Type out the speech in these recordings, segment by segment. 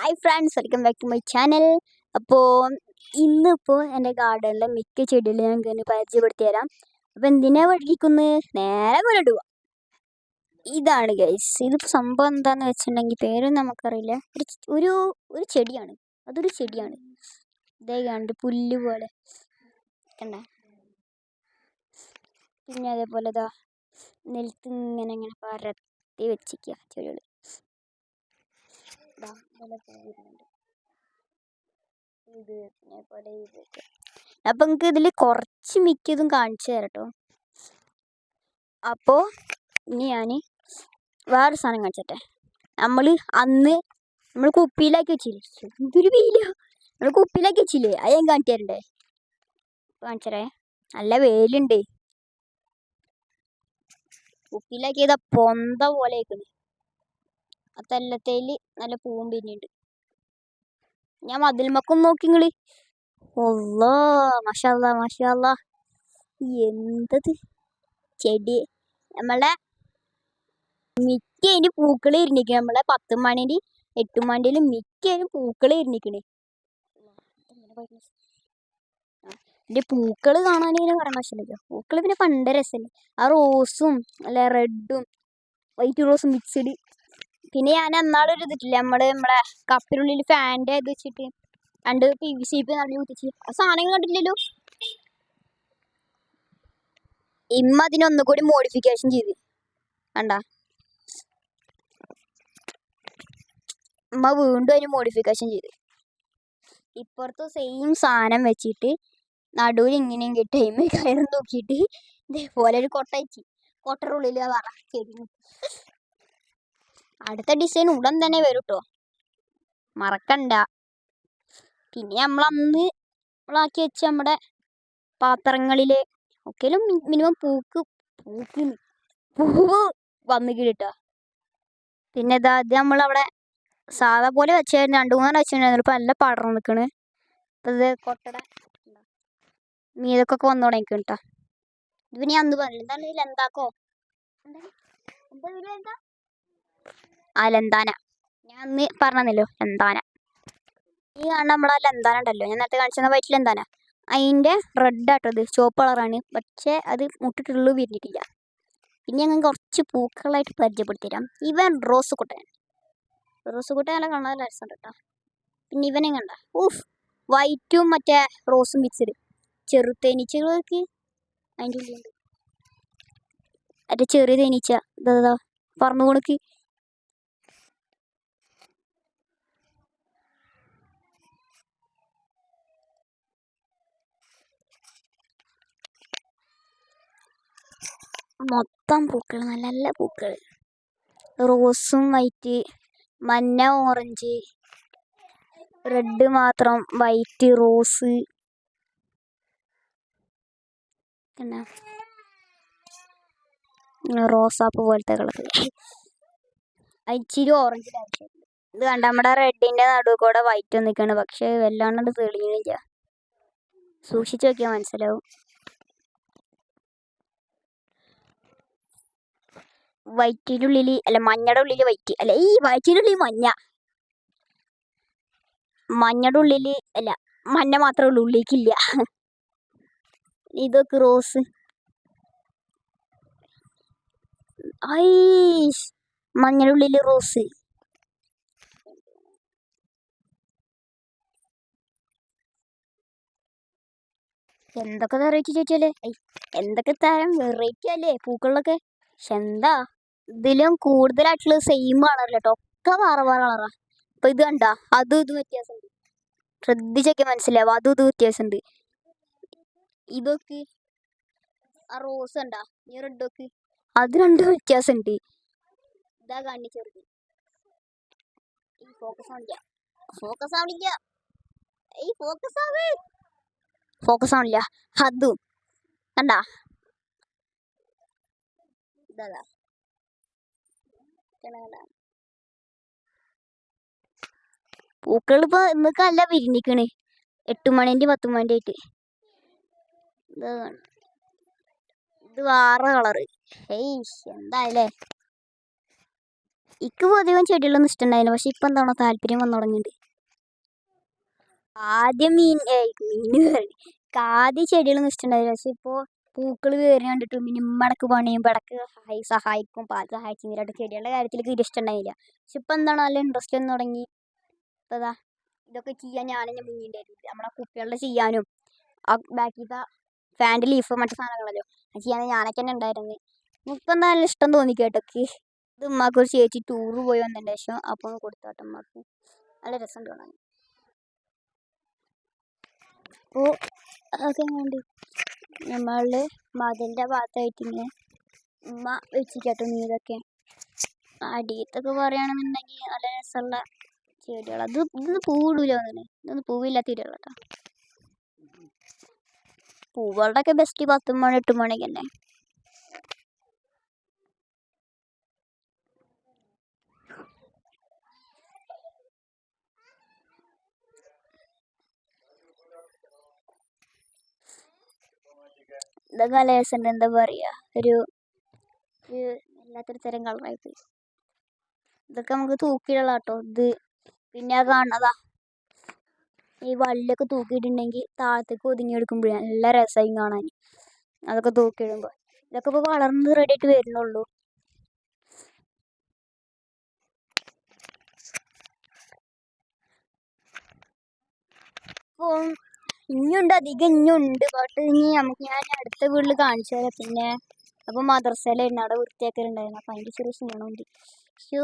Hi friends welcome back to my channel അപ്പോൾ ഇന്നിപ്പോൾ എന്റെ ഗാർഡനിലെ മിക്ക ചെടികളും ഞാൻ ഇങ്ങനെ പരിചയപ്പെടുത്തി തരാം അപ്പോൾ എന്തിനാ വഴിക്കുന്നത് നേരെ കൊല്ലിടുക ഇതാണ് ഗൈസ് ഇതിപ്പോൾ സംഭവം എന്താണെന്ന് വെച്ചിട്ടുണ്ടെങ്കിൽ പേരൊന്നും നമുക്കറിയില്ല. ഒരു ഒരു ഒരു ചെടിയാണ്. അതൊരു ചെടിയാണ്. ഇതേ കണ്ട് പുല്ല് പോലെ. കണ്ട? പിന്നെ അതേപോലെ ഇതാ നിലത്ത് ഇങ്ങനെ ഇങ്ങനെ പരത്തി വെച്ചിരിക്കുക ചെടികൾ ദാ ഇതുപോലെ പൂ വരുന്നുണ്ട്. പിന്നെ പോലെ ഇതൊക്കെ അപ്പൊ ഇതിൽ കുറച്ച് മിക്കതും കാണിച്ചു തരാം കേട്ടോ അപ്പോൾ ഇനി ഞാൻ വേറെ സാധനം കാണിച്ചട്ടെ. നമ്മൾ അന്ന് നമ്മൾ കുപ്പിയിലാക്കി വെച്ചില്ലേ? എന്തൊരു വെയില. നമ്മൾ കുപ്പിയിലാക്കി വെച്ചില്ലേ? അത് ഞാൻ കാണിച്ചു തരണ്ടേ? കാണിച്ചറേ നല്ല വെയിലുണ്ട്. കുപ്പിയിലാക്കിയതാ പൊന്ത പോലെ ആയിക്കണ്. ആ തെല്ലത്തേൽ നല്ല പൂവും പിന്നെയുണ്ട് ഞാൻ മതിൽമക്കും നോക്കി നിങ്ങൾ ഒല്ലാ മഷാല്ല മഷാല്ല എന്തത്? ചെടി. നമ്മളെ മിക്ക അതിന് പൂക്കൾ ഇരുന്നിക്കണ് നമ്മളെ പത്ത് മണിന്റെ എട്ട് മണിയിലും മിക്ക അതിന് പൂക്കൾ ഇരുന്നിക്കണ് ഇതിന്റെ പൂക്കൾ കാണാൻ ഇങ്ങനെ പറയാൻ മനസ്സിലായോ പൂക്കൾ പിന്നെ പണ്ട് രസമല്ലേ ആ റോസും അല്ല റെഡും വൈറ്റ് റോസും മിക്സ്ഡ് പിന്നെ ഞാൻ അന്നാളൊരു ഇതിട്ടില്ല? നമ്മൾ നമ്മളെ കപ്പിനുള്ളിൽ ഫാന്റെ ഇത് വെച്ചിട്ട് രണ്ട് പി വി സി പി നല്ല കുത്തിച്ച്. ആ സാധനം കണ്ടില്ലല്ലോ ഇമ്മ അതിനൊന്നും കൂടി മോഡിഫിക്കേഷൻ ചെയ്ത്. കണ്ട? ഇമ്മ വീണ്ടും അതിന് മോഡിഫിക്കേഷൻ ചെയ്ത്. ഇപ്പുറത്ത് സെയിം സാധനം വെച്ചിട്ട് നടുവിൽ ഇങ്ങനെയും കിട്ടി ഇമ്മ കയറും നോക്കിയിട്ട് ഇതേപോലെ ഒരു കൊട്ടയച്ചി കൊട്ടറുള്ളിൽ പറ ചെടി അടുത്ത ഡിസൈൻ ഉടൻ തന്നെ വരും കേട്ടോ മറക്കണ്ട. പിന്നെ നമ്മൾ അന്ന് നമ്മളാക്കി വെച്ച നമ്മുടെ പാത്രങ്ങളിൽ ഒക്കെയും മിനിമം പൂക്ക് പൂക്ക് പൂവ് വന്നു കിട്ടാ പിന്നെ ഇതാ ഇത് നമ്മളവിടെ സാധാ പോലെ വെച്ചായിരുന്നു രണ്ടു മൂന്നാൽ വെച്ചിട്ടുണ്ടായിരുന്നു ഇപ്പം നല്ല പടർന്ന് നിൽക്കണ് ഇപ്പം ഇത് കൊട്ടട മീതൊക്കെ വന്നു തുടങ്ങി കേട്ടോ ഇത് പിന്നെ അന്ന് പറഞ്ഞില്ല? എന്താക്കോ? എന്താ എന്താ? ആ ലന്താന. ഞാൻ അന്ന് പറഞ്ഞല്ലോ ലന്താന. ഈ കാണുന്ന നമ്മളെ ലന്താന ഉണ്ടല്ലോ ഞാൻ നേരത്തെ കാണിച്ചെന്ന വൈറ്റ് എന്താന അതിന്റെ റെഡ് ആട്ടോ ഇത് ചുവപ്പ് കളറാണ് പക്ഷേ അത് മുട്ടിട്ടുള്ളൂ വിരിഞ്ഞിട്ടില്ല. പിന്നെ ഞങ്ങൾ കുറച്ച് പൂക്കളായിട്ട് പരിചയപ്പെടുത്തി തരാം ഇവൻ റോസ് കുട്ടൻ. റോസ് കുട്ടൻ നല്ല കാണാൻ രസമുണ്ട് കേട്ടോ. പിന്നെ ഇവനെ കണ്ട. ഊഫ് വൈറ്റും മറ്റേ റോസും മിക്സ്ഡ് ചെറു തേനീച്ചകളൊക്കെ അതിന്റെ ഉള്ളിലുണ്ട്. മറ്റേ ചെറിയ തേനീച്ച ഇതാ പറഞ്ഞു കൊടുക്ക് മൊത്തം പൂക്കൾ നല്ല നല്ല പൂക്കൾ റോസും വൈറ്റ് മഞ്ഞ ഓറഞ്ച്. റെഡ് മാത്രം വൈറ്റ് റോസ്. പിന്നെ റോസാപ്പ് പോലത്തെ കളർ ഇച്ചിരി ഓറഞ്ച് ഇത് കണ്ട? നമ്മുടെ റെഡിന്റെ നടുവ് കൂടെ വൈറ്റ് നിൽക്കുകയാണ് പക്ഷെ വല്ലാണ്ട് തെളിഞ്ഞില്ല. സൂക്ഷിച്ചു നോക്കിയാൽ മനസ്സിലാവും. വൈറ്റിന്റെ ഉള്ളിൽ അല്ല മഞ്ഞയുടെ ഉള്ളിൽ വൈറ്റ് അല്ല ഈ വൈറ്റിന്റെ ഉള്ളിൽ മഞ്ഞ. മഞ്ഞയുടെ ഉള്ളിൽ അല്ല മഞ്ഞ മാത്രമേ ഉള്ളൂ ഉള്ളിലേക്കില്ല. ഇതൊക്കെ റോസ്. മഞ്ഞയുടെ ഉള്ളിൽ റോസ്. എന്തൊക്കെ വെറൈറ്റി ചോദിച്ചാലേ എന്തൊക്കെ തരം വെറൈറ്റി അല്ലേ പൂക്കളിലൊക്കെ? പക്ഷെ എന്താ? ഇതിലും കൂടുതലായിട്ടുള്ളത് സെയിം കളറില്ല കേട്ടോ ഒക്കെ വേറെ വേറെ കളറാ അപ്പൊ ഇത് കണ്ട അതും ഇതും വ്യത്യാസമുണ്ട്. ശ്രദ്ധിച്ചൊക്കെ മനസ്സിലാവും അതും ഇതും വ്യത്യാസമുണ്ട്. ഇതൊക്കെ ആ റോസ് ഉണ്ടാ ഈ റെഡൊക്കെ അത് രണ്ടും വ്യത്യാസമുണ്ട്. ഇതാ കണ്ണി ചെറുത് ഈ ഫോക്കസ് ആവണില്ല ഫോക്കസ് ആവണില്ല ഈ ഫോക്കസ് ആവേ ഫോക്കസ് ആവണില്ല അതും. കണ്ടാ? ഇതാ. പൂക്കൾ ഇപ്പൊ ഇന്നൊക്കെ അല്ല വിരിഞ്ഞിക്കണ്. എട്ട് മണിന്റെ പത്ത് മണിന്റെ ആയിട്ട്. ഇതാ വേറെ കളറ് എന്തായാലേ. ഇക്ക് പൊതുവെ ചെടികളൊന്നും ഇഷ്ടമുണ്ടായില്ല പക്ഷെ ഇപ്പം എന്താണോ താല്പര്യം വന്നു തുടങ്ങിയിട്ടുണ്ട് ആദ്യം മീൻ മീൻ ആദ്യം ചെടികളൊന്നും ഇഷ്ടമുണ്ടായില്ല പക്ഷെ ഇപ്പോൾ പൂക്കൾ കയറി കണ്ടിട്ട് പിന്നെ ഇമ്മടക്ക് പണിയും പടക്ക് സഹായി സഹായിക്കും പാൽ സഹായിച്ചു ഇങ്ങനെയായിട്ട് ചെടികളുടെ കാര്യത്തിൽ തീരെ ഇഷ്ടമുണ്ടായില്ല പക്ഷെ ഇപ്പം എന്താണ് നല്ല ഇൻട്രസ്റ്റ് വന്ന് തുടങ്ങി. ഇതാ ഇതൊക്കെ ചെയ്യാൻ ഞാൻ തന്നെ മുന്നിട്ടുണ്ടായിരുന്നു നമ്മളെ കുപ്പികളുടെ ചെയ്യാനും ആ ബാക്കിത്തെ ഫാന്റെ ലീഫ് മറ്റു സാധനങ്ങളല്ലോ അത് ചെയ്യാൻ ഞാനൊക്കെ തന്നെ ഉണ്ടായിരുന്നു. ഇപ്പം നല്ല ഇഷ്ടം തോന്നി കേട്ടൊക്കെ. ഇത് ഉമ്മാക്ക് ഒരു ചേച്ചി ടൂറ് പോയി വന്നതിന്റെ ശേഷം അപ്പോൾ കൊടുത്തോട്ടെ ഉമ്മാക്ക്. നല്ല രസം തോന്നാൻ. ഓ അതൊക്കെ കണ്ട് നമ്മളുടെ മതിലിന്റെ ഭാഗത്തായിട്ട് ഇങ്ങനെ ഉമ്മ വെച്ചിട്ടോ നീതൊക്കെ അടിയത്തൊക്കെ പറയുകയാണെന്നുണ്ടെങ്കിൽ നല്ല രസമുള്ള ചെടികൾ അത് ഇതൊന്നും പൂവിടൂല ഒന്നിനെ ഇതൊന്നും പൂവില്ലാത്ത ചെടികളാട്ടോ. പൂവുകളുടെയൊക്കെ ബെസ്റ്റ് പത്ത് മണി എട്ട് മണിക്ക് തന്നെ നല്ല രസമുണ്ട് എന്താ പറയുക ഒരു ഒരു തരം കളറായിട്ട് ഇതൊക്കെ നമുക്ക് തൂക്കിയിടலாம் കേട്ടോ ഇത് പിന്നെ കാണുന്നതാ. ഈ വള്ളിയൊക്കെ തൂക്കിയിട്ടുണ്ടെങ്കിൽ താഴത്തേക്ക് ഒതുങ്ങി എടുക്കുമ്പോഴേ നല്ല രസമായി കാണാൻ. അതൊക്കെ തൂക്കിയിടുമ്പോൾ. ഇതൊക്കെ ഇപ്പോൾ വളർന്ന് റെഡി ആയിട്ട് വരുന്നുള്ളൂ. അപ്പോൾ ഇനിയുണ്ട് അധികം ഇനിയുണ്ട്. പോട്ട് ഇനി നമുക്ക് ഞാൻ അടുത്ത വീട്ടിൽ കാണിച്ചു തരാം. പിന്നെ അപ്പോൾ മദ്രസയിലായിരുന്നു അവിടെ വൃത്തിയാക്കലുണ്ടായിരുന്നു. അപ്പോൾ അതിന്റെ ചെറിയ ക്ഷീണമുണ്ട്. ഷോ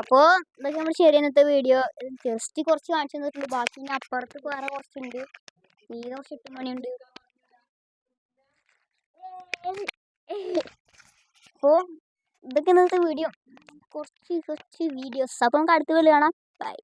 അപ്പോൾ ഇതൊക്കെ നമ്മൾ ശരി ഇന്നത്തെ വീഡിയോ ജസ്റ്റ് കുറച്ച് കാണിച്ചു തന്നിട്ടുണ്ട്. ബാക്കി ഇനി അപ്പുറത്ത് വേറെ കുറച്ചുണ്ട്. നീ കുറച്ച് എട്ട് മണിയുണ്ട്. അപ്പോൾ ഇതൊക്കെ ഇന്നത്തെ വീഡിയോ കുറച്ച് കുറച്ച് വീഡിയോസ് അപ്പോൾ നമുക്ക് അടുത്ത വീട് കാണാം. ബൈ